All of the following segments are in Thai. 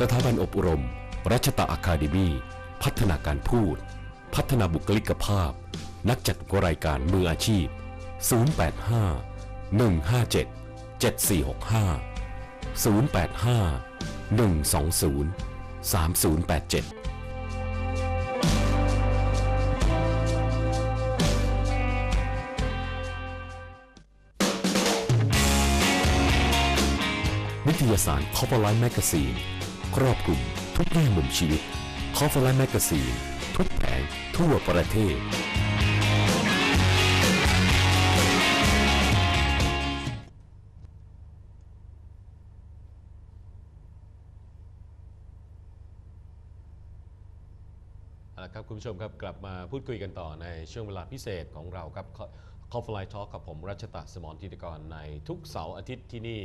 สถาบันอบรม รัชตะอะคาเดมีพัฒนาการพูด พัฒนาบุคลิกภาพ นักจัดรายการมืออาชีพ 085 157 7465 085 120 3087นิตยสาร c o p e r l i n e Magazine ครอบคลุมทุกแง่มุมชีวิต c o p e r l i n e Magazine ทุกแผงทั่วประเทศ เอาละครับ คุณผู้ชมครับกลับมาพูดคุยกันต่อในช่วงเวลาพิเศษของเราครับ คอฟไลท์ทอล์กกับผมรัชตะสมรธิตกรในทุกเสาร์อาทิตย์ที่นี่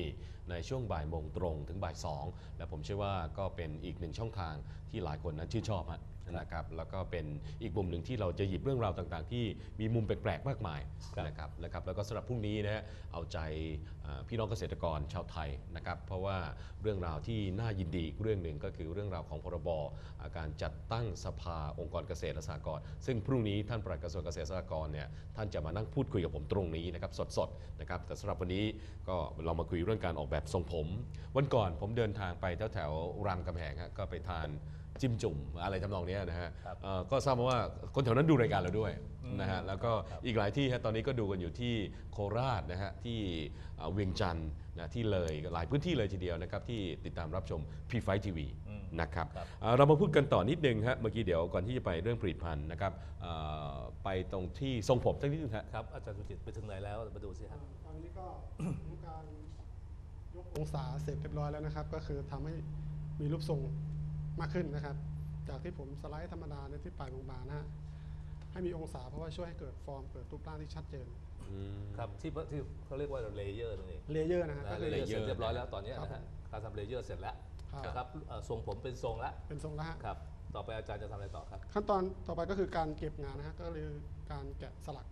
ในช่วงบ่ายโมงตรงถึงบ่ายสองและผมเชื่อว่าก็เป็นอีกหนึ่งช่องทางที่หลายคนนั้นชื่นชอบฮะ นะครับแล้วก็เป็นอีกมุมหนึ่งที่เราจะหยิบเรื่องราวต่างๆ ที่มีมุมแปลกๆมากมายนะครับนะครับแล้วก็สำหรับพรุ่งนี้นะฮะเอาใจอ่าพี่น้องเกษตรกรชาวไทยนะครับเพราะว่าเรื่องราวที่น่ายินดีอีกเรื่องหนึ่งก็คือเรื่องราวของพรบอาการจัดตั้งสภาองค์กรเกษตรและสหกรณ์ซึ่งพรุ่งนี้ท่านปลัดกระทรวงเกษตรและสหกรณ์เนี่ยท่านจะมานั่งพูดคุยกับผมตรงนี้นะครับสดๆนะครับแต่สำหรับวันนี้ก็เรามาคุยเรื่องการออกแบบทรงผม วันก่อนผมเดินทางไปแถวแถวๆรามคำแหงฮะก็ไปทาน จิ้มจุ่มอะไรทำนองเนี้ยนะฮะเอ่อก็ทราบมาว่าคนแถวนั้นดูรายการเราด้วยนะฮะแล้วก็อีกหลายที่ฮะตอนนี้ก็ดูกันอยู่ที่โคราชนะฮะที่เอ่อเวียงจันทร์นะที่เลยหลายพื้นที่เลยทีเดียวนะครับที่ติดตามรับชมพีไฟทีวีนะครับ เอ่อเรามาพูดกันต่อนิดนึงฮะเมื่อกี้เดี๋ยวก่อนที่จะไปเรื่องผลิตภัณฑ์นะครับเอ่อไปตรงที่ทรงผมสักนิดนึงฮะครับ อาจารย์สุจิตไปถึงไหนแล้วมาดูสิครับ ตอนนี้ก็ มีการยกองศาเสร็จเรียบร้อยแล้วนะครับ ก็คือทำให้มีรูปทรง มากขึ้นนะครับ จากที่ผมสไลด์ธรรมดาในที่ปลายบางๆนะฮะให้มีองศาเพราะว่าช่วยให้เกิดฟอร์มเกิดรูปร่างที่ชัดเจนครับที่ที่เขาเรียกว่าเลเยอร์นั่นเองเลเยอร์นะฮะก็นะคือเลเยอร์ layer เสร็จเรียบร้อยแล้วตอนนี้ครับนะฮะการทำเลเยอร์เสร็จแล้วครับนะครับเอ่อทรงผมเป็นทรงแล้วเป็นทรงแล้วฮะครับต่อไปอาจารย์จะทำอะไรต่อครับ ขั้นตอนต่อไปก็คือการเก็บงานนะฮะก็คือการแกะสลัก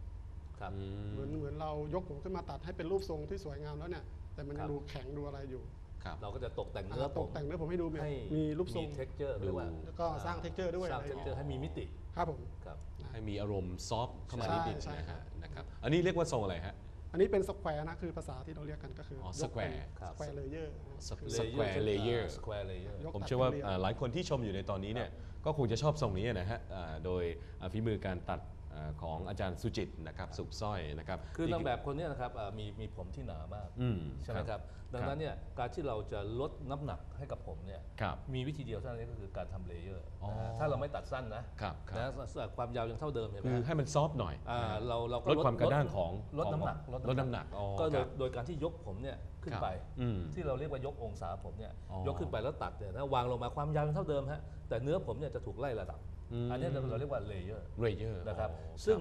ครับเหมือนเหมือนเรายกผมขึ้นมาตัดให้เป็นรูปทรงที่สวยงามแล้วเนี่ยแต่มันครัยังบดูแข็งดูอะไรอยู่ครับ เราก็จะตกแต่งเนื้ออ่าผตมกแต่งเนื้อผมให้ดูมีให้มีรูปทรงมี texture เรียกว่าแล้วก็สร้าง texture ด้วยสร้างอะไรอย่างเงี้ย texture ให้มีมิติครับผมครับให้มีอารมณ์ซอฟต์เข้ามาใช่นิดๆใช่นะครัฮะบนะครับอันนี้เรียกว่าทรงอะไรฮะอันนี้เป็นสแควร์นะคือภาษาที่เราเรียกกันก็คืออยอก square ครับสแควร์เลเยอร์ Square layer สแควร์เลเยอร์ยกผมตัดเชื่อว่าเป็นเรียงอ่าหลายคนที่ชมอยู่ในตอนนี้เนี่ยก็คงจะชอบทรงนี้นะฮะอ่าโดยอ่าฝีมือการตัดอ่า ของอาจารย์สุจิตนะครับสุขสร้อยนะครับคือนางแบบคนเนี้นะครับอ่ามีมีผมที่หนามากอืมใช่ไหมครับดังนั้นเนี่ยการที่เราจะลดน้ำหนักให้กับผมเนี่ยครับมีวิธีเดียวเท่านั้นก็คือการทำเลเยอร์อ๋อนะฮะถ้าเราไม่ตัดสั้นนะครับครับนะความยาวยังเท่าเดิมเห็นไหมคือฮะให้มันซอฟต์หน่อยอ่าเราเราก็ลดความกระด้างของลดน้ำหนักลดน้ำหนักอ๋อก็โดครัยบโดยการที่ยกผมเนี่ยขึ้นครับไปอืมที่เราเรียกว่ายกองศาผมเนี่ยอ๋อยกขึ้นไปแล้วตัดเนี่ยถ้าวางลงมาความยาวยังเท่าเดิมฮะแต่เนื้อผมเนี่ยจะถูกไล่ระดับ อืมอันนี้เราเราเรียกว่าเลเยอร์เรเยอร์นะครับซึ่ง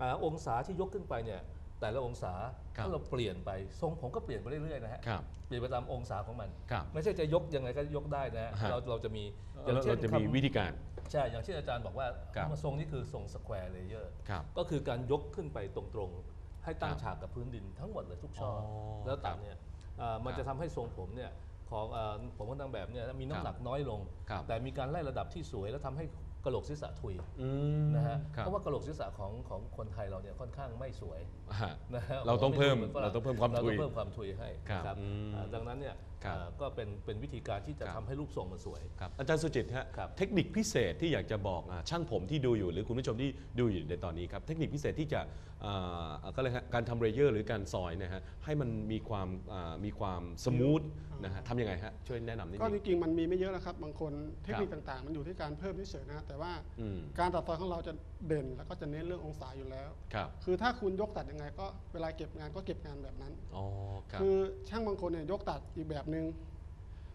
อ่าองศาที่ยกขึ้นไปเนี่ยแต่ละองศาครับถ้าเราเปลี่ยนไปทรงผมก็เปลี่ยนไปเรื่อยๆนะฮะครับเปลี่ยนไปตามองศาของมันครับไม่ใช่จะยกยังไงก็ยกได้นะฮะฮะเราเราจะมีอเราย่างเช่นเราจะมีคำวิธีการใช่อย่างเช่นอาจารย์บอกว่าครับทรงนี้คือทรงสแควร์เลเยอร์ครับก็คือการยกขึ้นไปตรงๆ ให้ตั้งครับฉากกับพื้นดินทั้งหมดเลยทุกช่อออแล้วตัครัดบเนี่ยอ่ามันครับจะทำให้ทรงผมเนี่ยของอ่าผมของนางแบบเนี่ยมีน้ำหนักน้อยลงครับแต่มีการไล่ระดับที่สวยแล้วทำให้ กระโหลกศีรษะทุยอืมนะฮะครับเพราะว่ากระโหลกศีรษะของของคนไทยเราเนี่ยค่อนข้างไม่สวยฮะนะฮะเราต้องเพิ่มหนฝงเราต้องเพิ่มความเราทุต้อยงเพิ่มความทุยให้ครับนะครับอืมอ่าดังนั้นเนี่ย ครับอ่าก็เป็นเป็นวิธีการที่จะครับ ทำให้รูปทรงมันสวย ครับอาจารย์สุจิตฮะครับ เทคนิคพิเศษที่อยากจะบอกอ่าช่างผมที่ดูอยู่ หรือคุณผู้ชมที่ดูอยู่ในตอนนี้ครับ เทคนิคพิเศษที่จะอ่าก็เลยกฮะการทำเรเยอร์หรือการซอยเนะฮะให้มันมีความอ่ามีความสมูทนะฮะทำยังไงฮะช่วยแนะนำนิดก็นึจงริงๆมันมีไม่เยอะนะครับ บางคนเทคนิคครับต่างๆ มันอยู่ที่การเพิ่มเฉยๆนะฮะแต่ว่าอืม การตัดซอยของเราจะ เด่นแล้วก็จะเน้นเรื่ององศาอยู่แล้ว ครับ คือถ้าคุณยกตัดยังไงก็เวลาเก็บงานก็เก็บงานแบบนั้น อ๋อ ครับ คือช่างบางคนเนี่ยยกตัดอีกแบบหนึ่ง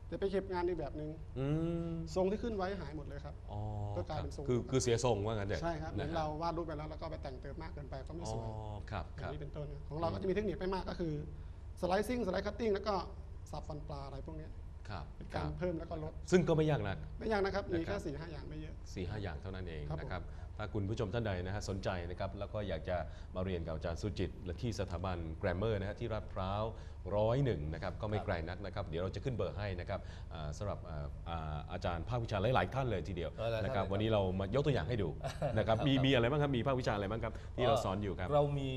แต่ไปเก็บงานอีกแบบหนึ่งอืม ทรงที่ขึ้นไว้หายหมดเลยครับ อ๋อก็กลายเป็นทรง คือคือเสียทรงว่างั้นเถอะใช่ครับเหมือนนะฮะเราวาดรูปไปแล้วแล้วก็ไปแต่งเติมมากเกินไปก็ไม่อ๋อ สวยครับอคย่ารับงนี้เป็นต้นนะของเราก็จะมีเทคนิคไม่มากก็คือสไลซิ่งสไลด์คัตติ้งแล้วก็สับฟันปลาอะไรพวกเนี้ย ครับเป็นคการรับเพิ่มแล้วก็ลด ซึ่งก็ไม่ยากนัก ไม่ยากนะครับ มีนะครัแค่บสี่ห้าอย่างไม่เยอะสี่ห้าอย่างเท่านั้นเองครับผม นะครับ ถ้าคุณผู้ชมท่านใดนะฮะสนใจนะครับ แล้วก็อยากจะมาเรียนกับอาจารย์สุจิตและที่สถาบันแกรมเมอร์นะฮะที่ลาดพร้าวร้อยหนึ่งนะครับ ก็ไม่ครับไกลนักนะครับ เดี๋ยวเราจะขึ้นเบอร์ให้นะครับอ่าสำหรับอ่าอ่าอาจารย์ภาควิชาหลายๆท่านเลยทีเดียวเออหลายท่านนะครับ เลยครับ วันนี้เรามายกตัวอย่างให้ดูนะครับ มีมีอะไรบ้างครับ มีภาควิชาอะไรบ้างครับที่เราสอนอยู่ครับ เรามี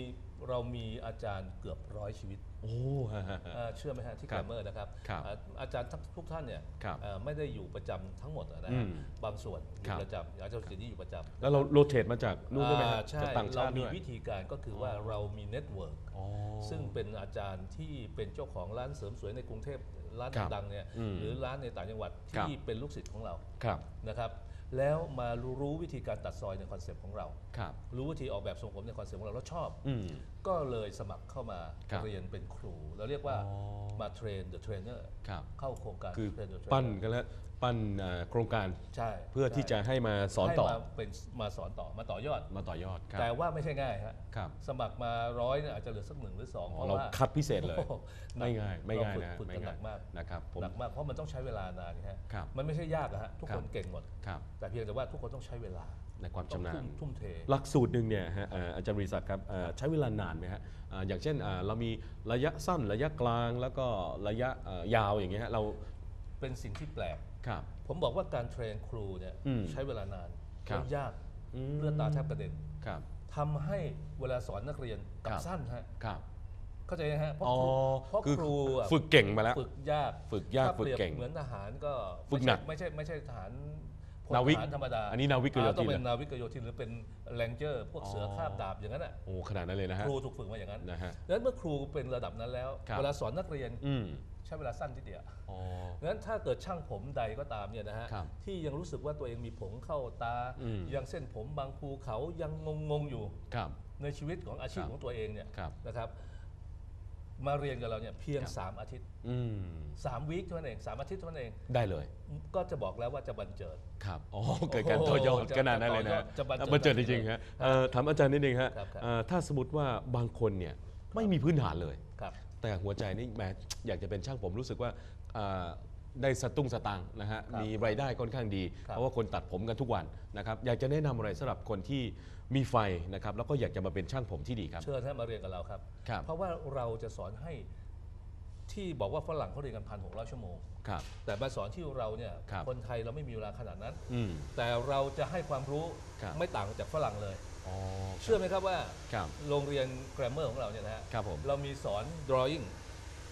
เรามีอาจารย์เกือบร้อยชีวิต โอ้ฮะฮะฮะเอ่อเชื่อไหมฮะที่คแกรัรบมเมอร์นะครับครับอ่าอาจารย์ทั้งทุกท่านเนี่ยครับเอ่อไม่ได้อยู่ประจำทั้งหมดนะอืฮะมบางส่วนอครัยู่บ ประจำอาจารย์สิทธิอยู่ประจำแล้วเราโรเตทมาจากนู่นด้วยไหมฮะอ่าใช่จากต่างชาเราติมีด้วยวิธีการก็คือว่าเรามีเน็ตเวิร์ก อ๋อ ซึ่งเป็นอาจารย์ที่เป็นเจ้าของร้านเสริมสวยในกรุงเทพร้านครับดังๆเนี่ยอืมหรือร้านในต่างจังหวัดครับ ที่เป็นลูกศิษย์ของเราครับ นะครับ แล้วมารู้วิธีการตัดซอยในคอนเซปต์ของเรา ครับ รู้วิธีออกแบบทรงผมในคอนเซปต์ของเราแล้วชอบ อืม ก็เลยสมัครเข้ามาครับเรียนเป็นครู เราเรียกว่าอ๋อ มาเทรนเดอะเทรนเนอร์ครับ เข้าโครงการคือเทรนเดอะเทรนปั้นเนอร์กันแล้ว ปั้นเอ่อโครงการใช่เพื่อที่จะให้มาสอนต่อให้มาเป็นมาสอนต่อมาต่อยอด มาต่อยอดครับ แต่ว่าไม่ใช่ง่ายฮะครับสมัครมาร้อยเนี่ยอาจจะเหลือสักหนึ่งหรือสองอ๋อเพราะเราว่าคัดพิเศษเลย โอ้โหหนักไม่ง่ายไม่ง่ายเรนะฝึกไม่กันหง่านัยกมากนะครับผม หนักมากเพราะมันต้องใช้เวลานานฮะครับมันไม่ใช่ยากอะฮะทุกครัคบนเก่งหมด ครับแต่เพียงแต่ว่าทุกคนต้องใช้เวลาในความต้องชำนาญทุ่มทุ่มเท หลักสูตรหนึ่งเนี่ยฮะเอ่ออาจารย์บริษัทครับเอ่อใช้เวลานานไหมฮะอ่าอย่างเช่นอ่าเรามีระยะสั้นระยะกลางแล้วก็ระยะเอ่อยาวอย่างเงี้ยฮะเรา เป็นสิ่งที่แปลก ครับ ผมบอกว่าการเทรนครูเนี่ยอืมใช้เวลานานครับ แล้วยากมเลือดตาแทบกระเด็นครับ ทำให้เวลาสอนนักเรียนกลัครับบสั้นฮะครับเข้าใจไหมฮะเพราะอ๋อครูเพราะคือครูอะฝึกเก่งมาแล้ว ฝึกยากฝึกยากถ้ฝึกปรียบเก่งเหมือนทหารก็ฝึกหนักไม่ใช่ไม่ใช่ไม่ใช่ทหารพลนาวิกทหารธรรมดาอันนี้นาวิกโยธินอ่ต้องเป็เหรนอนาวิกโยธินหรือเป็นแรงเจอร์ พวกเสืออ๋อคาบดาบอย่างนั้นอะโอ้ขนาดนั้นเลยนะฮะครูถูกฝึกมาอย่างนั้นนะฮะ ดังนั้นเมื่อครูเป็นระดับนั้นแล้ว ครับ เวลาสอนนักเรียน อืม ใช้เวลาสั้นทีเดียวอ๋อ งั้นถ้าเกิดช่างผมใดก็ตามเนี่ยนะฮะครับที่ยังรู้สึกว่าตัวเองมีผงเข้าตา อืม ยังเส้นผมบางภูเขายังงงๆอยู่ ครับ ในชีวิตของอาชีพครับของตัวเองเนี่ยครับ นะครับมาเรียนกับเราเนี่ยเพียงครับสามอาทิตย์ อืมสามวีคเท่านั้นเองสามอาทิตย์เท่านั้นเอง ได้เลย ก็จะบอกแล้วว่าจะบันเจิด ครับอ๋อเกิดการต่อยอดจะขนาดนั้นเลยนะฮะจะบรรเจิดบรรเจิดจริงๆฮะเอ่อถามอาจารย์นิดนึงฮะครับครับ เอ่อถ้าสมมติว่าบางคนเนี่ยไม่มีพื้นฐานเลย ครับ แต่หัวใจนี่แหมอยากจะเป็นช่างผมรู้สึกว่าอ่าได้สตุ้งสตังค์นะฮะครับมีรายได้ค่อนข้างดี ครับ เพราะว่าคนตัดผมกันทุกวันนะครับอยากจะแนะนำอะไรสำหรับคนที่มีไฟนะครับแล้วก็อยากจะมาเป็นช่างผมที่ดีครับ เชิญท่านมาเรียนกับเราครับ ครับ เพราะว่าเราจะสอนให้ที่บอกว่าฝรั่งเขาเรียนกันพันหกร้อยชั่วโมง ครับ แต่มาสอนที่เราเนี่ยครับ คนไทยเราไม่มีเวลาขนาดนั้น อืม แต่เราจะให้ความรู้ครับ ไม่ต่างจากฝรั่งเลย อ๋อเชื่อไหมครับว่าครับ โรงเรียนแกรมเมอร์ของเราเนี่ยนะฮะครับผม เรามีสอน drawing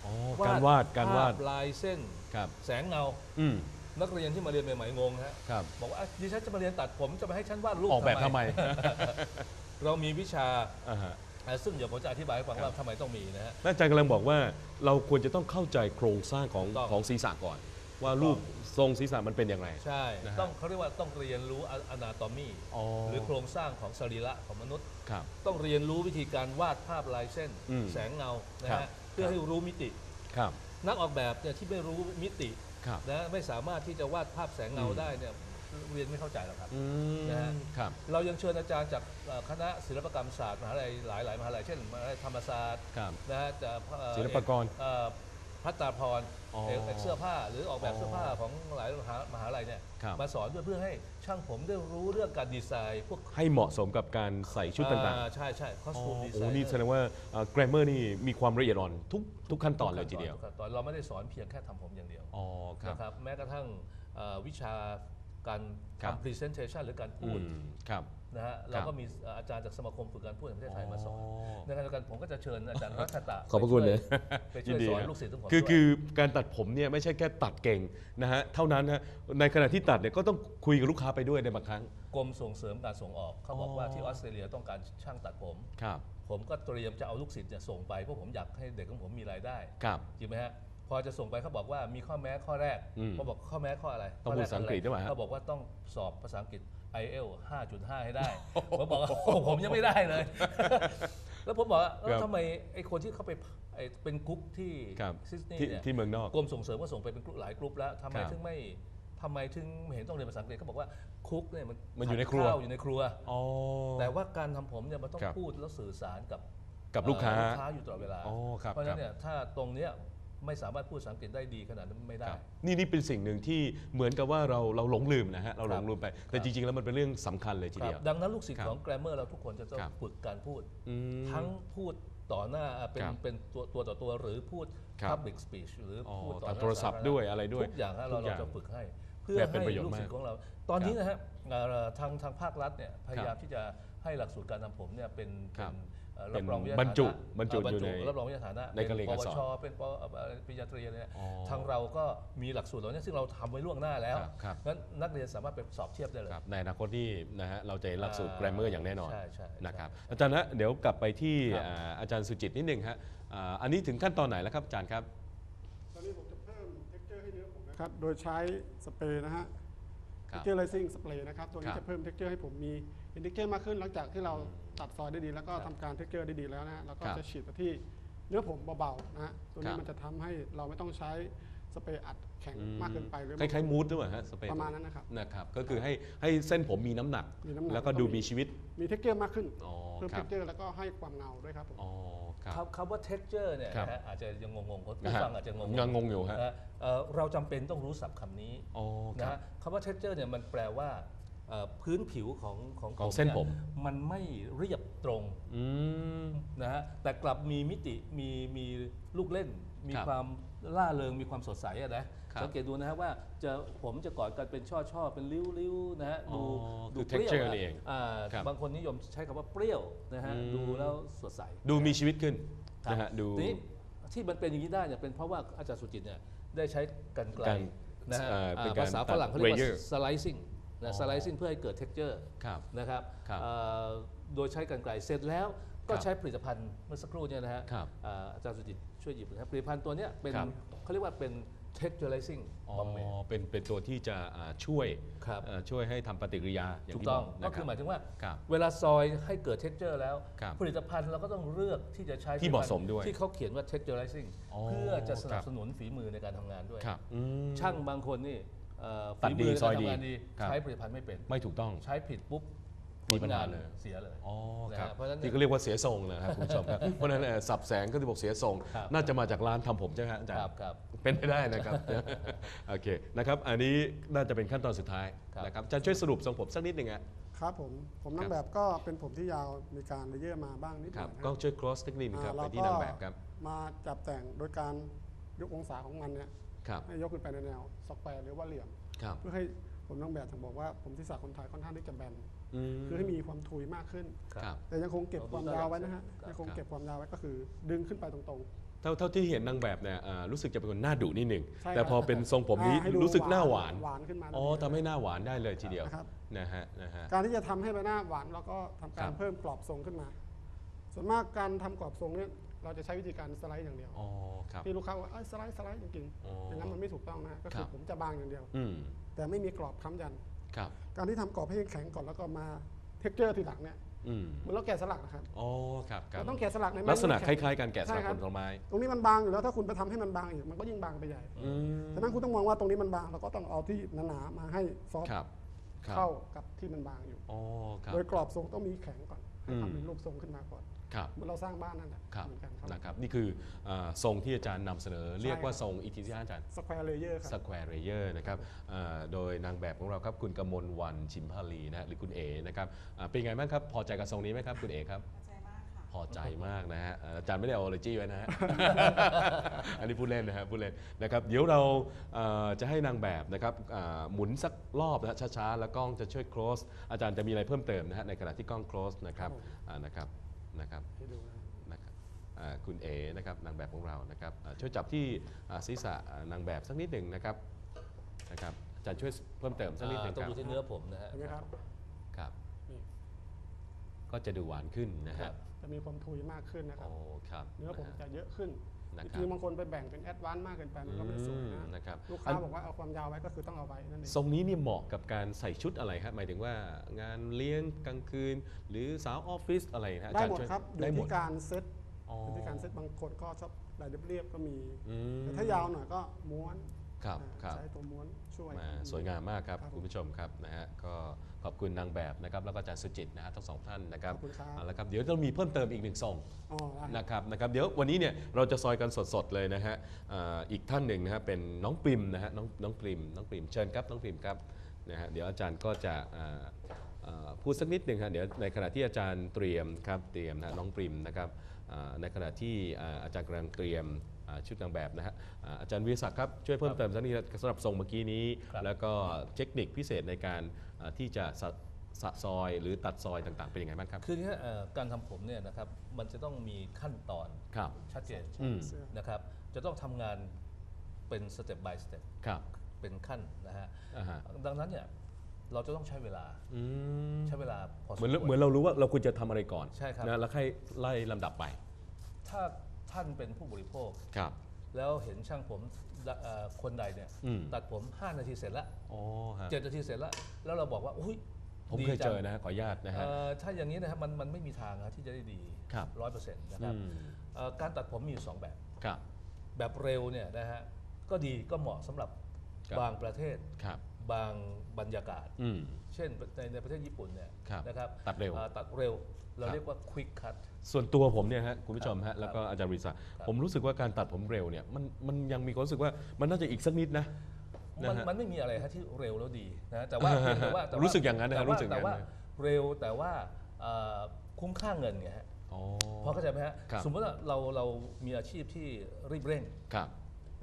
อ๋อการวาดการวาดภพลายเส้น ครับ แสงเงา อืมนักเรียนที่มาเรียนใหม่ๆงงฮะครับ บอกว่าอะดิฉันจะมาเรียนตัดผมจะมาให้ฉันวาดรูปออกแบบทำไม เรามีวิชาอ่าฮะ อะซึ่งเดี๋ยวผมจะอธิบายให้ฟังครับว่าทำไมต้องมีนะฮะ และอาจารย์กำลังบอกว่าเราควรจะต้องเข้าใจโครงสร้างของถูกต้อง ของศีรษะก่อน ว่ารูปทรงศีรษะมันเป็นอย่างไร ใช่ นะฮะต้องเขาเรียกว่าต้องเรียนรู้อนาโตมีอ๋อ หรือโครงสร้างของสรีระของมนุษย์ ครับ ต้องเรียนรู้วิธีการวาดภาพลายเส้น อืมแสงเงานะครัฮะบ เพื่อให้รู้มิติ ครับ นักออกแบบเนี่ยที่ไม่รู้มิติครับนะไม่สามารถที่จะวาดภาพแสงเงาอืมได้เนี่ยเรียนไม่เข้าใจหรอกครับ อืมนะฮะ ครับ เรายังเชิญอาจารย์จากเอ่อคณะศิลปกรรมศาสตร์มหาลัยหลายหลายๆมหาลัยเช่นมหาลัยธรรมศาสตร์ครับ นะฮะจะเอ่อศิลปากร เอ่อ พัตตาพรอ๋อเอกเอกเสื้อผ้าหรือออกแบบอ๋อเสื้อผ้าของหลายมหามหาลัยเนี่ยครับ มาสอนด้วยเพื่อให้ช่างผมได้รู้เรื่องการดีไซน์พวกให้เหมาะสมกับการใส่ชุดต่างอ่ใช่ใช่คอสๆอ๋อตูมดีไซโอ้น์นี่แสดงว่าแกรมเมอร์นี่มีความละเอียดอ่อนทุกทุกขั้นตอนเลยทีเดียว ตอนเราไม่ได้สอนเพียงแค่ทำผมอย่างเดียว อ๋อครับ นะครับแม้กระทั่งเอ่อวิชา การครับ ทำ presentation หรือการอืพูดมครับ นะฮะเราก็มีเอ่ออาจารย์จากสมาคมฝึกการพูดแห่งประเทศไทยมาสอนในขณะเดียวกันผมก็จะเชิญอาจารย์รัชตะขอบพระคุณเลย ไปช่วยยินดีสอนครับลูกศิษย์ทุกคนคือด้วย คือการตัดผมเนี่ยไม่ใช่แค่ตัดเก่งนะฮะเท่านั้นฮะในขณะที่ตัดเนี่ยก็ต้องคุยกับลูกค้าไปด้วยในบางครั้ง กรมส่งเสริมการส่งออกเขาบอกอ๋อว่าที่ออสเตรเลียต้องการช่างตัดผม ครับผมก็เตรียมจะเอาลูกศิษย์เนี่ยส่งไปเพราะผมอยากให้เด็กของผมมีรายได้ครับ จริงไหมฮะ พอจะส่งไปเขาบอกว่ามีข้อแม้ข้อแรกอืมเขาบอกข้อแม้ข้ออะไรต้องพูดภาษาอังกฤษด้วยป่ะฮะเขาบอกว่าต้องสอบภาษาอังกฤษ IELTS 5.5 ให้ได้ผมบอกว่าโอ้โหผมยังไม่ได้เลย แล้วผมบอกว่าเอ้าครับ ทำไมไอ้คนที่เขาไปไอ้เป็นกรุ๊ปที่ครับซิดนีที่ย์เนี่ย ที่เมืองนอก กรมส่งเสริมก็ส่งไปเป็นกรุ๊ปหลายกรุ๊ปแล้วทำไมครับถึงไม่ทำไมถึงไม่เห็นต้องเรียนภาษาอังกฤษเขาบอกว่าคุกเนี่ยมันมันอยู่ในครัวผัดข้าอยู่ในครัว อ๋อ แต่ว่าการทำผมเนี่ยมันต้องครับ พูดแล้วสื่อสารกับกับลูกค้า เอ่อลูกค้าอยู่ตลอดเวลา อ๋อครับเพราะฉะนั้นครับเนี่ยถ้าตรงเนี้ย ไม่สามารถพูดภาษาอังกฤษได้ดีขนาดนั้นไม่ได้ ครับนี่นี่เป็นสิ่งหนึ่งที่เหมือนกับว่าเราเราหลงลืมนะฮะเราหลงลืมไป แต่ครับจริงๆ แล้วมันเป็นเรื่องสำคัญเลยทีครัเดีบยว ดังนั้นลูกศิษย์ครับของ grammar เราทุกคนจะต้องครับฝึกการพูด อืมทั้งพูดต่อหน้าเป็นครับเป็นตัวตัวต่อตัวหรือพูด ครับ public speech หรือออพูดต่อหทางน้าโทรศัพท์สาธาณด้วยอะไรด้วยทุกอย่างฮะเราทุกอย่างเราจะฝึกให้ เพื่อแบบเป็นให้ประโยชน์ลูกมากศิษย์ของเรา ตอนนี้นะฮะเอ่อทางทางภาครัฐเนี่ยพยายามที่จะให้หลักสูตรการทำผมเนี่ยเป็นครับเป็นเอ่อเป็น รับรองวิทยาบรรจุฐานะบรรจุเอยู่ในรับรองวิทยาฐานะในการเรียนปการวสอนชเป็นปเอ่อปริญญาตรีเนี่ยอ๋อทางเราก็มีหลักสูตรเหล่านี้ซึ่งเราทำไว้ล่วงหน้าแล้วครับครับ งั้นนักเรียนสามารถไปสอบเทียบได้เลย ครับในอนาคตที่นะฮะเราจะเห็นหลักสูตรอ่า grammar อย่างแน่นอนใช่ใช่นะครับใช่อาจารย์นะเดี๋ยวกลับไปที่ครับ อ่าอาจารย์สุจิตนิดหนึ่งฮะอ่าอันนี้ถึงขั้นตอนไหนแล้วครับอาจารย์ครับ ตอนนี้ผมจะเพิ่ม texture ให้เนื้อผมนะครับ โดยใช้สเปรย์นะฮะ ครับ texturizing spray นะครับ ตัวคนี้รับ จะเพิ่ม texture ให้ผมมี เป็น texture มากขึ้นหลังจากที่เราตัดซอยได้ดี แล้วก็ทำการ texture ได้ดีแล้วนะฮะแล้วก็ครับจะฉีดไปที่เนื้อผมเบาๆนะฮะตัวคนี้รับ มันจะทำให้เราไม่ต้องใช้สเปรย์อัดแข็งอืมากเกินไปหรือคล้ายๆมูดด้วยฮะสเปซประมาณนั้นนะครับ นะครับ ก็คือให้ให้เส้นผมมีน้ำหนัก มีน้ำหนัก แล้วก็ดูมีชีวิต มี texture มากขึ้นอ๋อเพิ่มครับ texture แล้วก็ให้ความเงาด้วยครับผม อ๋อครับ คำคำว่า texture เนี่ยครับนะฮะอาจจะยังงงๆคนนะผู้ฮะฟังอาจจะงงยังงงอยู่ฮะนะเอ่อเราจำเป็นต้องรู้ศัพท์คำนี้อ๋อคนะรับ ฮะคำว่า texture เนี่ยมันแปลว่าเอ่อ พื้นผิวของของของเส้นผมยมันไม่เรียบตรงอืมนะฮะแต่กลับมีมิติมีมีลูกเล่น มีครับความล่าเริงมีความสดใสอะนะครับสังเกตดูนะฮะว่าจะผมจะกอดกันเป็นช่อช่อๆเป็นริ้วๆนะฮะดูอ๋อดูคือเปรี้ยว texture อะนี่เองอ่าครับบางคนนิยมใช้คำว่าเปรี้ยวนะฮะอืมดูแล้วสดใส ดูมีชีวิตขึ้นครับนะฮะดูทีนี้ที่มันเป็นอย่างนี้ได้เนี่ยเป็นเพราะว่าอาจารย์สุจิตเนี่ยได้ใช้กันไกลการนะฮะเอ่อเป็นอ่าการภาษาฝรั่งเขาเรียกว่า layer slicing อ๋ นะอ slicing เพื่อให้เกิด texture ครับ นะครับครับเอ่อโดยใช้กันไกลเสร็จแล้วก็ครับใช้ผลิตภัณฑ์เมื่อสักครู่เนี่ยนะฮะครับอ่าอาจารย์สุจิตช่วยหยิบนะครับผลิตภัณฑ์ตัวเนี้ยเป็นครับ เขาเรียกว่าเป็น texturizing อ๋อ bomber เป็นเป็นตัวที่จะอ่าช่วยครับ เอ่อช่วยให้ทำปฏิกิริยาอย่างถูกที่ต้องบก็นะคือหรัมายถึงว่าครับเวลาซอยให้เกิด texture แล้ว ครับผลิตภัณฑ์เราก็ต้องเลือกที่จะใช้ที่เหมาะสมด้วยที่เขาเขียนว่า texturizing อ๋อเพื่อจะสนัครับบสนุนฝีมือในการทำงานด้วย ครับอืมช่างบางคนนี่เอ่อ ตัดดีฝีมืในซอยการดีทำงานดีครับ ใช้ผลิตภัณฑ์ไม่เป็น ไม่ถูกต้อง ใช้ผิดปุ๊บมีปัญหาผงนเลย เสียเลยอ๋อนะคฮะรับเพราะฉะนั้นที่เขาเรียกว่าเสียทรงนะครับคุณผู้ชมครับ เพราะฉะนั้นเอ่อสับแสงก็ที่บอกเสียทรงครับน่าจะมาจากร้านทำผมใช่ไหมฮะอาจารครัย์บครับ เป็นไปได้นะครับ โอเคนะครับอันนี้น่าจะเป็นขั้นตอนสุดท้ายครับ นะครับอาจารย์ช่วยสรุปทรงผมสักนิดหนึ่งอะ ครับผม ผมครันางบแบบก็เป็นผมที่ยาวมีการเลเยอร์มาบ้างนิดหคน่รัอบยนะก็ช่วย cross เทคนิคครับอ่ไปที่นางแบบครับ มาจับแต่งโดยการยกองศาของมันเนี่ย ครับให้ยกขึ้นไปในแนวสแควร์หรือว่าเหลี่ยม ครับเพื่อให้ผมนางแบบถึงบอกว่าผมที่สาคนไทยค่อนข้างที่จะแบนอืมคือให้มีความทุยมากขึ้น ครับ แต่ยังคงเก็บความยาวไว้นะฮะครับ ยังคงเก็บความยาวไว้ก็คือ ดึงขึ้นไปตรง เท่าเท่าที่เห็นนางแบบเนี่ยอ่ารู้สึกจะเป็นคนหน้าดุนิดหนึ่งใช่แต่พอเป็นทรงๆผมนี้อ่าให้ดูรู้สึกหน้าหวาน หวานขึ้นมาอ๋อทำให้หน้าหวานได้เลยทีเดียวนะครับ นะฮะนะฮะ การที่จะทำให้ใบหน้าหวานเราก็ทำกาครัรบ เพิ่มกรอบทรงขึ้นมา ส่วนมากการทำกรอบทรงเนี่ย เราจะใช้วิธีการสไลด์อย่างเดียวอ๋อครับ ที่ลูกค้าว่าเอ้ยสไลด์สไลด์จริงอ๋อๆอย่างนั้นมันไม่ถูกต้องนะก็คืครัอบ ผมจะบางอย่างเดียว อืมแต่ไม่มีกรอบค้ำยัน ครับ การที่ทำกรอบให้แข็งก่อนแล้วก็มาเท็กเจอร์ทีหลังเนี่ยอืมเหมือนเราแกะสลักนะครับอ๋อครับครับ เราต้องแกะสลักในไม้ลักษณะคแข็ง ล้ายๆการแกะสลักใช่ครับ ผลไม้ตรงนี้มันบางอยู่แล้วถ้าคุณไปทำให้มันบางอีกมันก็ยิ่งบางไปใหญ่อืมฉะนั้นคุณต้องมองว่าตรงนี้มันบางเราก็ต้องเอาที่หนาๆมาให้ซอฟต์ครับครับเข้ากับที่มันบางอยู่ อ๋อครับ โดยกรอบทรงต้องมีแข็งก่อนให้อืม ทำเป็นรูปทรงขึ้นมาก่อน ครับเหมือนเราสร้างบ้านนั่นแหละครับเหมือนกันครับนะครับนี่คืออ่าทรงที่อาจารย์นำเสนอ เรียกว่าครับทรงอิทธิที่อาจารย์ สแควร์เลเยอร์ครับสแควร์เรเยอร์นะครับอ่าโดยนางแบบของเราครับคุณกมลวันชิมพาลีนะฮะหรือคุณเอนะครับอ่าเป็นไงบ้างครับ พอใจกับทรงนี้ไหมครับ คุณเอครับ พอใจมากนะฮะอ่าอาจารย์ไม่ได้เอาโอเลจี้ไว้นะฮะ อันนี้พูดเล่นนะฮะพูดเล่นนะครับ เดี๋ยวเราเอ่อจะให้นางแบบนะครับอ่าหมุนสักรอบนะฮะช้าๆ แล้วกล้องจะช่วย close อาจารย์จะมีอะไรเพิ่มเติมนะฮะในขณะที่กล้อง close นะครับครับผม อ่านะครับ นะครับให้ดูนะนะครับอ่าคุณเอนะครับนางแบบของเรานะครับอ่าช่วยจับที่อ่าศีรษะอ่านางแบบสักนิดหนึ่งนะครับนะครับอาจารย์ช่วยเพิ่มเติมสักนิดหนึ่งต้อคงรับดูที่เนื้อผมนะฮะเห็นไหมครับครับนี่ก็จะดูหวานขึ้นนะครัฮะบจะมีความทุยมากขึ้นนะครัโอ้บครับเนื้อผมะฮะจะเยอะขึ้น นะครับคือบางคนไปแบ่งเป็นแอดวานซ์มากเกินไปมันก็ไม่สวยอืมนะนะครับลูกอัค้านบอกว่าเอาความยาวไว้ก็คือต้องเอาไว้นั่นเองทรงนี้เนี่ยเหมาะกับการใส่ชุดอะไรครับหมายถึงว่างานเลี้ยงกลางคืน หรือสาวออฟฟิศอะไรนะอาได้จารย์หมดช่วยครับอยู่ได้หมดที่การเซตอ๋ออยู่ที่การเซตบางคนก็ชอบลายเรียบๆก็มีอืมแต่ถ้ายาวหน่อยก็ม้วน คครับอ่าครับใช้ตัวม้วนช่วยมาสวยงามมากครับครับผมคุณผู้ชมครับนะฮะก็ขอบคุณนางแบบนะครับแล้วก็อาจารย์สุจิตนะฮะทั้งสองท่านนะครับขอบคุณครับเอาละครับเดี๋ยวต้องมีเพิ่มเติมอีกหนึ่งทรงอ๋อได้นะครับนะครับเดี๋ยววันนี้เนี่ยเราจะซอยกันสดๆเลยนะฮะอ่าอีกท่านหนึ่งนะฮะเป็นน้องปริมนะฮะน้องน้องปริมน้องปริมเชิญครับน้องปริมครับนะฮะเดี๋ยวอาจารย์ก็จะอ่าอ่าพูดสักนิดหนึ่งฮะเดี๋ยวในขณะที่อาจารย์เตรียมครับเตรียมนะฮะน้องปริมนะครับอ่าในขณะที่อ่าอาจารย์กำลังเตรียมอ่า ชุดนางแบบนะฮะอ่าอาจารย์วิศักดิ์ครับ ช่วยเพิ่มเติมสักนิดสำหรับทรงเมื่อกี้นี้ครับแล้วก็เทคนิคพิเศษในการอ่าที่จะสะสะซอยหรือตัดซอยต่างๆ เป็นยังไงบ้างครับ คืออย่างนี้ฮะเอ่อการทำผมเนี่ยนะครับมันจะต้องมีขั้นตอนครับชัดเจนอืมเสื้อนะครับจะต้องทำงานเป็นสเต็ป by สเต็ปครับเป็นขั้นนะฮะอ่าฮะดังนั้นเนี่ยเราจะต้องใช้เวลาอืมใช้เวลาพอสเหมือนควรเหมือนเรารู้ว่าเราควรจะทำอะไรก่อนใช่ครับนะแล้วค่อยไล่ลำดับไป ถ้า ท่านเป็นผู้บริโภค ครับ แล้วเห็นช่างผมดเอ่อคนใดเนี่ยอืม ตัดผม 5 นาทีเสร็จแล้วอ๋อฮะเจ็ดนาทีเสร็จแล้วแล้วเราบอกว่าอุ้ยผมดีเคยจัเจงอนะฮะขออนุญาตนะฮะ เอ่อถ้าอย่างนี้นะครับมันมันไม่มีทางนะที่จะได้ดีครับร้อยเปอร์เซ็นต์นะครับอืม เอ่อการตัดผมมีอยู่สองแบบ ครับ แบบเร็วเนี่ยนะฮะก็ดีก็เหมาะสำหรับครับ บางประเทศ ครับ บางบรรยากาศ อืม เช่นในในประเทศญี่ปุ่นเนี่ยครับนะครับตัดเร็วอ่อตัดเร็ว เราครับเรียกว่า quick cut ส่วนตัวผมเนี่ยฮะคุณผู้ชมครัฮะบแล้วก็อาจารย์วิศาครับผมรู้สึกว่าการตัดผมเร็วเนี่ยมันมันยังมีความรู้สึกว่ามันน่าจะอีกสักนิดนะมันนะฮะมันไม่มีอะไรฮะที่เร็วแล้วดีนะแต่ว่าเพียงแต่ว่าแต่ว่รู้สึกอย่างนั้นนะแต่รู้ว่าสึกอย่างนั้นแต่ว่านะเร็วแต่ว่าเอ่อคุ้มค่าเงินไงฮะอ๋อพอเข้าใจไหมฮะครับสมมติว่าเราเรามีอาชีพที่รีบเร่งครับ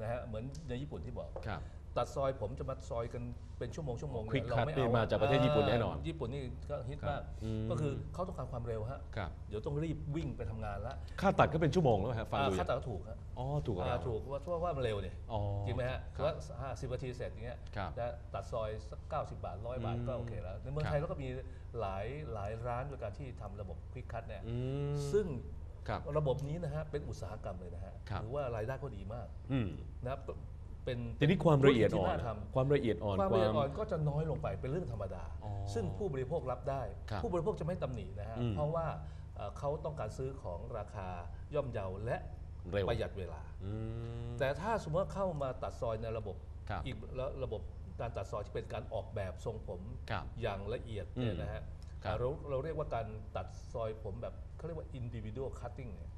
นะฮะเหมือนในญี่ปุ่นที่บอกครับ ตัดซอยผมจะมาซอยกันเป็นชั่วโมงชั่วโมง Quick เย cut ไม่นี่เอามาจากประเทศญี่ปุ่นแน่นอนญี่ปุ่นนี่ก็ฮิตครับมากอืมก็คือเขาต้องการความเร็วฮะครับ เดี๋ยวต้องรีบวิ่งไปทำงานละค่าตัดก็เป็นชั่วโมงแล้วฮะฟังอ่าดูค่าตัดก็ถูกฮะอ๋อถูกกับอ่าเรา ถูกเพราะว่าเพราะว่ามันเร็วเนี่ยอ๋อจริงไหมฮะครับว่าห้าสิบนาทีเสร็จอย่างเงี้ยครับนะตัดซอยสักเก้าสิบบาทร้อยบาทอืมก็โอเคแล้ว ในเมืองครับไทยเราก็มีหลายหลายร้านด้วยการที่ทำระบบควิกคัตเนี่ย อืมซึ่งครับ ระบบนี้นะฮะเป็นอุตสาหกรรมเลยนะฮะครับ ถือว่ารายได้ก็ดีมากอืม นะครับ เป็นทีนี้ความละเอียดอ่อนธุรกิจที่น่านะทำความละเอียดอ่อนความละเอียดอ่อนก็จะน้อยลงไปเป็นเรื่องธรรมดาอ๋อซึ่งผู้บริโภครับได้ครับผู้บริโภคจะไม่ตำหนินะฮะอืมเพราะว่าเอ่อเขาต้องการซื้อของราคาย่อมเยาและเร็วประหยัดเวลาอืมแต่ถ้าสมมติว่าเข้ามาตัดซอยในระบบครับอีกแล้วระบบการตัดซอยที่เป็นการออกแบบทรงผมครับอย่างละเอียดเนี่ยอืมนะฮะครับเราเราเรียกว่าการตัดซอยผมแบบเขาเรียกว่า individual cutting เนี่ย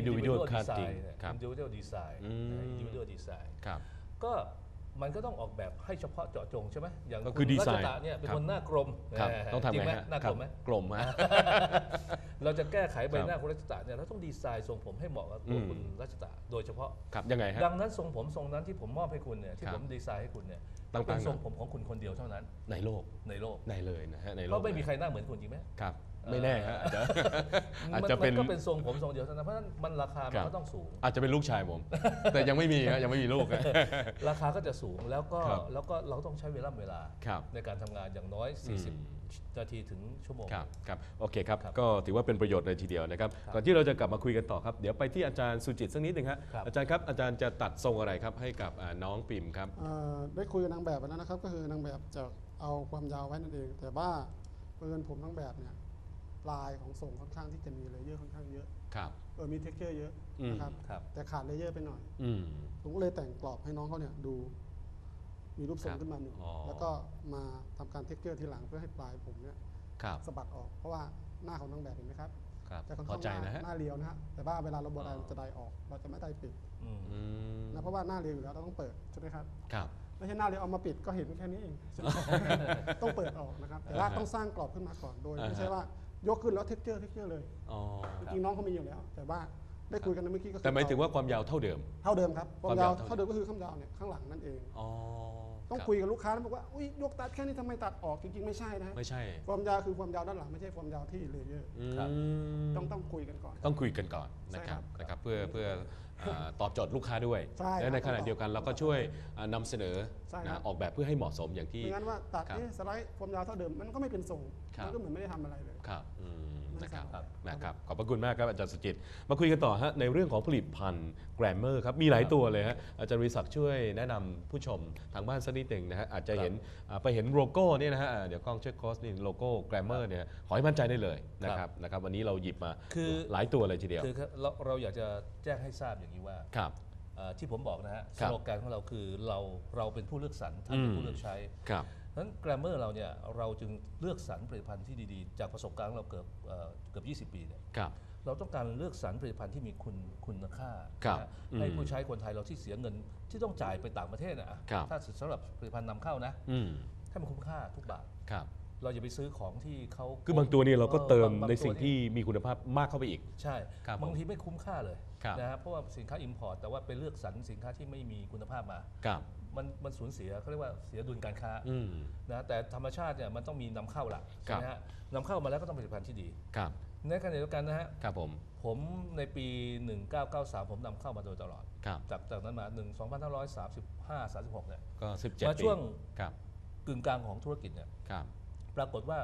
individual cutting design เนี่ยครับ individual design อืมนะ individual design ครับ ก็มันก็ต้องออกแบบให้เฉพาะเจาะจงใช่ไหมอย่างก็คือณดีไซน์รัชตะเนี่ยเป็นครับคนหน้ากลมครับแหมต้องทำจริไงไหมฮะหน้ากลมไหมครับกลมฮะ เราจะแก้ไขใบครับหน้าคุณรัชตะเนี่ยเราต้องดีไซน์ทรงผมให้เหมาะกับตัวอืม คุณรัชตะโดยเฉพาะ ครับยังไงฮะ ดังนั้นทรงผมทรงนั้นที่ผมมอบให้คุณเนี่ยที่ครับผมดีไซน์ให้คุณเนี่ยต้ต้อองงเป็นตั้งทรงผมของคุณคนเดียวเท่านั้นในโลกในโลก ในเลยนะฮะในโลเพกราะไม่มีใครหน้าเหมือนคุณจริงไหมครับ ไม่แน่ฮะอาจจะอาจมันจะเป็น มันก็เป็นทรงผมทรงเดียวเท่านั้นเพราะฉะนั้นมันราคาคมัรันบ ก็ต้องสูง อาจจะเป็นลูกชายผม แต่ยังไม่มีฮะยังไม่มีลูกฮะ ราคาก็จะสูงแล้วก็ครับแล้วก็เราต้องใช้เวลาเวลา ครับในการทำงานอย่างน้อย อืม 40 นาทีถึงชั่วโมง ครับครับโอเคครับ ครับก็ถือว่าเป็นประโยชน์เลยทีเดียวนะครับ ครับก่อนที่เราจะกลับมาคุยกันต่อครับ เดี๋ยวไปที่อาจารย์สุจิตสักนิดหนึ่งฮะครับ อาจารย์ครับอาจารย์จะตัดทรงอะไรครับให้กับอ่าน้องปิ่มครับ เอ่อได้คุยกับนางแบบไปแล้วนะครับ ก็คือนางแบบจะเอาความยาวไว้นั่นเอง แต่ว่าเปินผมนางแบบเนี่ย ลายของทรงค่อนข้างที่จะมีเลเยอร์ค่อนข้างเยอะครับ เออมีเท็กเจอร์เยอะอืม นะครับ ครับ แต่ขาดเลเยอร์ไปหน่อย อืม ผมก็เลยแต่งกรอบให้น้องเขาเนี่ยดู มีรูปทรงครับขึ้นมาหนึ่งอ๋อ แล้วก็มาทำการเท็กเจอร์ทีหลังเพื่อให้ปลายผมเนี่ยครับสะบัดออกเพราะว่าหน้าของนางแบบเห็นไหมครับครับจะค่อนพอข้างใจหน้านะฮะ หน้าเรียวนะฮะแต่ว่าเวลาเราบดไดอ๋อ มันจะไดออก เราจะไม่ไดปิดอืม อืมนะเพราะว่าหน้าเรียวอยู่แล้วเราต้องเปิดใช่ไหมครับครับ ไม่ใช่หน้าเรียวเอามาปิดก็เห็นแค่นี้เอง ต้องเปิดออกนะครับแต่ว่าอ่าฮะต้องสร้างกรอบขึ้นมาก่อนโดย อ่าฮะ ไม่ใช่ว่า ยกขึ้นแล้วเท็กเจอร์เท็กเจอร์เลย อ๋อจริงๆน้องเขามีอยู่แล้ว แต่ว่าได้คุยกันเมื่อกี้ก็คือแต่หมายถึงว่าความยาวเท่าเดิม เท่าเดิมครับความความยายาววเท่าเท่าเดิมก็คือข้ามยาวเนี่ยข้างหลังนั่นเอง อ๋อต้องรับคุยกับลูกค้าแล้วบอกว่าอุ้ยยกตัดแค่นี้ทำไมตัดออกจริงๆไม่ใช่นะฮะไม่ใช่ความยาวคือความยาวด้านหลังไม่ใช่ความยาวที่เลเยอร์อืมครับต้องต้องคุยกันก่อน ต้องคุยกันก่อนนะใช่คครัรับบนะครับเพื่อเพื่ออ่า ตอบโจทย์ลูกค้าด้วย ใช่และในครับขณะเดียวกันเราก็ช่วยอ่านำเสนอใช่ครันะบออกแบบเพื่อให้เหมาะสมอย่างที่ ไม่งั้นว่าตัดครับเอ๊ะสไลด์ความยาวเท่าเดิมมันก็ไม่เป็นทรงครับ มันก็เหมือนไม่ได้ทำอะไรเลย ครับอืมไม่นะครับทราบนะครับ ขอบพระคุณมากครับอาจารย์สุจิต มาคุยกันต่อฮะในเรื่องของผลิตภัณฑ์แกรมเมอร์ครับ มีหลายตัวเลยฮะอาจารย์วิศักดิ์ช่วยแนะนำผู้ชมทางบ้านสักนิดหนึ่งนะฮะอาจจะเห็นอ่าไปเห็นโลโก้เนี่ยนะฮะอ่าเดี๋ยวกล้องช่วยโคสนี่โลโก้แกรมเมอร์เนี่ยขอให้มั่นใจได้เลยนะครับนะครับวันนี้เราหยิบมาคือ หลายตัวเลยทีเดียว คือเราเราอยากจะแจ้งให้ทราบอย่างนี้ว่าครับเอ่อที่ผมบอกนะฮะคสรับโลแกนของเราคือเราเราเป็นผู้เลือกสรรท่านเป็นอืมผู้เลือกใช้ครับเพราะฉะนั้นแกรมเมอร์เราเนี่ยเราจึงเลือกสรรผลิตภัณฑ์ที่ดีๆ จากประสบการณ์ของเราเกือบเอ่อเกือบ20 ปีเนี่ยครับเราต้องการเลือกสรรผลิตภัณฑ์ที่มีคุณคุณค่าครับนะฮะอืมให้ผู้ใช้คนไทยเราที่เสียเงินที่ต้องจ่ายไปต่างประเทศนะอะครับถ้าสำหรับผลิตภัณฑ์นำเข้านะอืมให้มันคุ้มค่าทุกบาทครับ เราอย่าไปซื้อของที่เขาคือบางตัวเนี่ยเราก็ออเติมบางบางในสิ่งตัวที่มีคุณภาพมากเข้าไปอีก ใช่ครับผมบางทีไม่คุ้มค่าเลยครับนะฮะเพราะว่าสินค้าอิมพอร์ตแต่ว่าไปเลือกสรรสินค้าที่ไม่มีคุณภาพมาครับมันมันสูญเสียเขาเรียกว่าเสียดุลการค้าอืมนะแต่ธรรมชาติเนี่ยมันต้องมีนำเข้าล่ะครัใช่บไหมฮะนำเข้ามาแล้วก็ต้องผลิตภัณฑ์ที่ดีครับในขณะเดียวกันนะฮะครับผมผมในปี 1993 ผมนำเข้ามาโดยตลอดครับจากจากนั้นมา 1 2535 36เนี่ยก็17มาปีช่วงครับกึ่งกลางของธุรกิจเนี่ยครับ ปรากฏว่า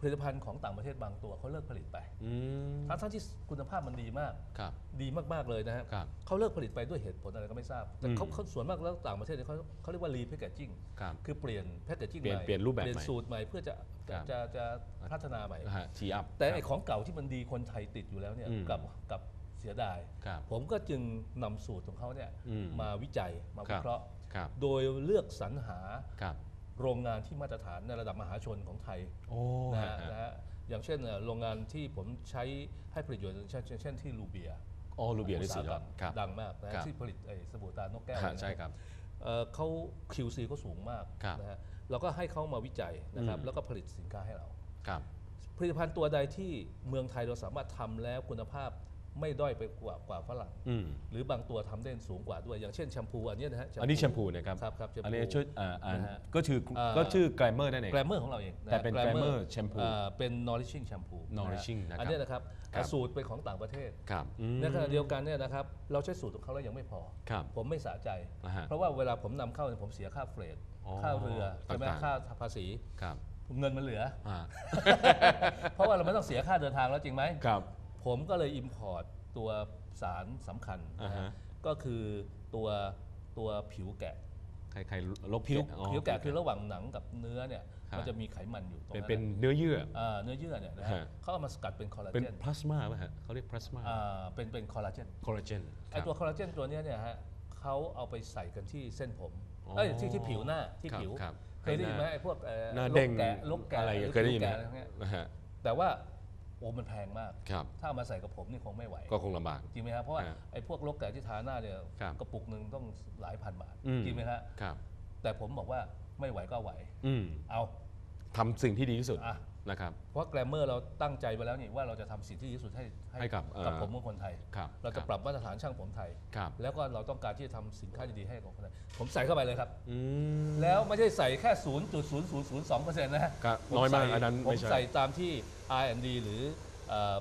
ผลิตภัณฑ์ของต่างประเทศบางตัวเขาเลิกผลิตไปอืมทั้งทั้งที่คุณภาพมันดีมากครับดีมาก ๆ เลยนะฮะครับเขาเลิกผลิตไปด้วยเหตุผลอะไรก็ไม่ทราบ แต่เขาอืมเขาส่วนมากแล้วต่างประเทศเนี่ยเขาเขาเรียกว่ารีแพคเกจิ้งครับคือเปลี่ยนแพคเกจิ้งเปลี่ยนใหม่เปลี่ยนรูปแบบเปลี่ยใหม่นสูตรใหม่เพื่อจะครัจะบจะจะพัฒนาใหม่นะฮะทีอัพแต่ไอ้ของเก่าที่มันดีคนไทยติดอยู่แล้วเนี่ยอืมกับกับเสียดายครับผมก็จึงนำสูตรของเขาเนี่ยอืมมาวิจัยมาครัวิบเคราะห์ครับโดยเลือกสรรหาครับ โรงงานที่มาตรฐานในระดับมหาชนของไทยโอ้นะฮะฮะนะฮะอย่างเช่นเอ่อโรงงานที่ผมใช้ให้ผลิตอยู่เช่นเช่นเช่นที่ลูเบียอ๋อลูเบียนี่สุดยอดครับดังมากนะฮะครับ ที่ผลิตไอ้สบู่ตานกแก้วฮะนะ ใช่ครับ เอ่อเขา QC เขาสูงมากครับนะฮะเราก็ให้เขามาวิจัยนะครับ อืม แล้วก็ผลิตสินค้าให้เรา ครับ ผลิตภัณฑ์ตัวใดที่เมืองไทยเราสามารถทำแล้วคุณภาพ ไม่ด้อยไปกว่ากว่าฝรั่งอืม หรือบางตัวทำได้สูงกว่าด้วยอย่างเช่นแชมพูอันเนี้ยนะฮะ อันนี้แชมพูนะครับ ครับครับแชมพูอันนี้ช่วยอ่าอ่านะฮะก็ชื่ออ่า ก็ชื่อแกรมเมอร์นั่นเอง แกรมเมอร์ของเราเองะแต่เป็น Glamour Glamour shampoo อ่าเป็น nourishing shampoo ะฮะ nourishing นะครับอันเนี้ยนะครับครับ สูตรเป็นของต่างประเทศ ครับอืม ในขณะเดียวกันเนี่ยนะครับเราใช้สูตรของเขาแล้วยังไม่พอ ครับผมไม่สะใจ อ่าฮะเพราะว่าเวลาผมนำเข้าเนี่ยผมเสียค่าเฟรตอ๋อค่าเรือใช่ไหมต่างๆ ค่าภาษีครับเงินมันเหลือ อ่าเพราะว่าเราไม่ต้องเสียค่าเดินทางแล้วจริงไหม ครับ ผมก็เลยอิมพอร์ตตัวสารสำคัญนะอ่าฮะฮะ ก็คือตัวตัวผิวแกะ ใครๆลบผิวอ๋อ ผิวแกะคือระหว่างหนังกับเนื้อเนี่ยครับ มันจะมีไขมันอยู่ตรงเป็นนั้นเป็นเนื้อเยื่อ อ่าเนื้อเยื่อเนี่ยนะฮะฮะ เขาเอามาสกัดเป็นคอลลาเป็นเจนพลาสมาป่ะฮะเขาเรียกพลาสมาอ่าเป็นเป็นคอลลาเจน คอลลาเจน ไอตัวคอลลาเจนตัวเนี้ยเนี่ยฮะเขาเอาไปใส่กันที่เส้นผมอ๋อเอ้ยที่ที่ผิวหน้าที่ครับผิวครับเคยได้ยินไหมไอ้พวกอ่อหน้าลกเด้งแกะลกแกะอะไรหรือเคยได้ยินไหมผิวแกะอะไรพวกเนี้ยนะฮะ แต่ว่า โอ้มันแพงมาก ครับ ถ้าเอามาใส่กับผมนี่คงไม่ไหว ก็คงลำบาก จริงไหมครับเพราะว่าฮะไอ้พวกลกแกะที่ทาหน้าเนี่ยครับกระปุกหนึ่งต้องหลายพันบาทอืม จริงไหมฮะครับ แต่ผมบอกว่าไม่ไหวก็ไหว อืมเอาทำสิ่งที่ดีที่สุด อะ นะครับ เพราะแกรมเมอร์เราตั้งใจไว้แล้วนี่ว่าเราจะทำสิ่งที่ดีที่สุดให้ให้กับเอ่อ กับผมของคนไทย ครับเราจะคปรับมาตรฐานช่างผมไทย ครับแล้วก็เราต้องการที่จะทำสินค้าดีๆให้กับคนไทย ผมใส่เข้าไปเลยครับ อืม แล้วไม่ใช่ใส่แค่ 0.0002%นะฮะครับผน้อยมากใส่อันนั้นผมไม่ใช่ ใส่ตามที่ R&D หรือเอ่อ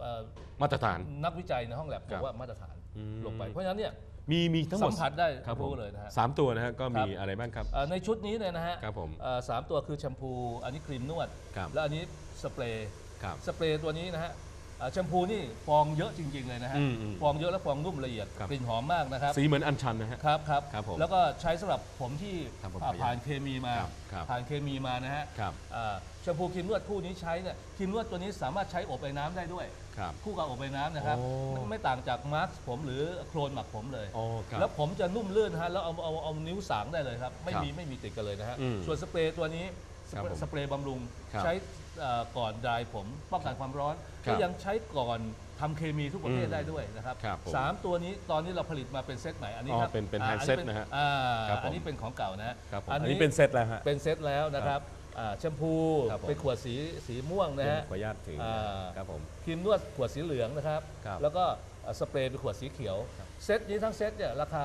เอ่อ มาตรฐาน นักวิจัยในห้องแลบบครัอบกว่ามาตรฐานอืมลงไป เพราะฉะนั้นเนี่ย มีมีทั้งหมดสัมผัสได้ครับผมรู้เลยนะฮะ สามตัวนะฮะก็มีครับ อะไรบ้างครับ เอ่อในชุดนี้เนี่ยนะฮะครับผมเอ่อสามตัวคือแชมพู อันนี้ครีมนวด ครับ แล้วอันนี้สเปรย์ ครับ สเปรย์ตัวนี้นะฮะเอ่อแชมพูนี่ฟองเยอะจริง ๆ เลยนะฮะ อืมอืมฟองเยอะและฟองนุ่มละเอียด ครับ กลิ่นหอมมากนะครับ สีเหมือนอัญชันนะฮะ ครับครับ ครับผมแล้วก็ใช้สำหรับผมที่ครับผมอ่าขออนุญาตผ่านเคมีมา ครับครับผ่านเคมีมานะฮะครับ อ่าแชมพูครีมนวดคู่นี้ใช้เนี่ยครีมนวดตัวนี้สามารถใช้อบไอ้น้ำได้ด้วย ครับ คู่กับอบไอ้น้ำนะครับโอ้ ไม่ไม่ต่างจากมาร์คผมหรือโคลนหมักผมเลย อ๋อครับ แล้วผมจะนุ่มลื่นฮะแล้วเอาเอาเอานิ้วสางได้เลยครับ ไม่ครับมีไม่มีติดกันเลยนะฮะ อืมส่วนสเปรย์ตัวนี้ส ครับเปรผมย์สเปรย์บำรุงครับใช้เอ่อก่อนดรายผมป้องกันความร้อนครับก็ยังใช้ก่อนทำเคมีทุกประเภทอืมได้ด้วยนะครับครับผมสามตัวนี้ตอนนี้เราผลิตมาเป็นเซตใหม่อันนี้อ๋อครับเป็นเป็นอ่า hand อั set ป็นะฮะอ่าครับผม อันนี้เป็นของเก่านะฮะครับผมอันนี้เป็นเซตแล้วฮะ เป็นเซตแล้วนะครับอ่าแชมพูครับผม เป็นขวดสีสีม่วงนะฮะ ขออนุญาตถืออ่า ครับผม ครีมนวดขวดสีเหลืองนะครับ ครับแล้วก็เอ่อสเปรย์เป็นขวดสีเขียว เซตนี้ทั้งเซตเนี่ยราคา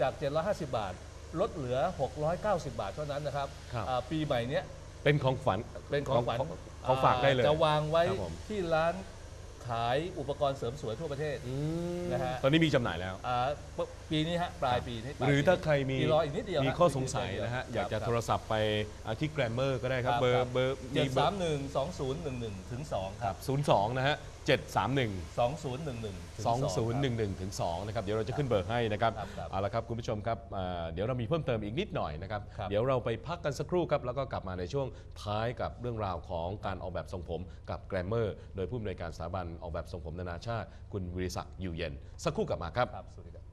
จาก 750 บาท ลดเหลือ 690 บาทเท่านั้นนะครับครับ อ่าปีใหม่เนี้ยเป็นของฝันเป็นของขวัญของฝากได้เลยจะวางไว้ครับผม ที่ร้านขายอุปกรณ์เสริมสวยทั่วประเทศอืมนะฮะ ตอนนี้มีจำหน่ายแล้ว อ่าปปีนี้ฮะปลายปีนี้ปลยหรือปีถ้าใครมีรออีกนิดเดียวมีฮะข้อสงสัยกดเดีวนะฮะคบอยากจะคบโทรศัพท์ไปอ่าที่แกรมเมอร์ก็ได้ครับครับเบอครัร์บเบอร์เจ็ดเบอสามร์หนึ่งสองศูนย์หนึ่งหนึ่งถึงสองครับศูนย์สองนะฮะ 731 2011 2011 ถึง 2 นะครับ เดี๋ยวเราจะขึ้นเบอร์ให้นะครับเอาละครับ คุณผู้ชมครับเดี๋ยวเรามีเพิ่มเติมอีกนิดหน่อยนะครับ ครับ เดี๋ยวเราไปพักกันสักครู่ครับ แล้วก็กลับมาในช่วงท้ายกับเรื่องราวของการออกแบบทรงผมกับแกรมเมอร์ โดยผู้อำนวยการสถาบันออกแบบทรงผมนานาชาติ คุณวิริศักดิ์อยู่เย็น สักครู่กลับมาครับ ครับสวัสดีครับ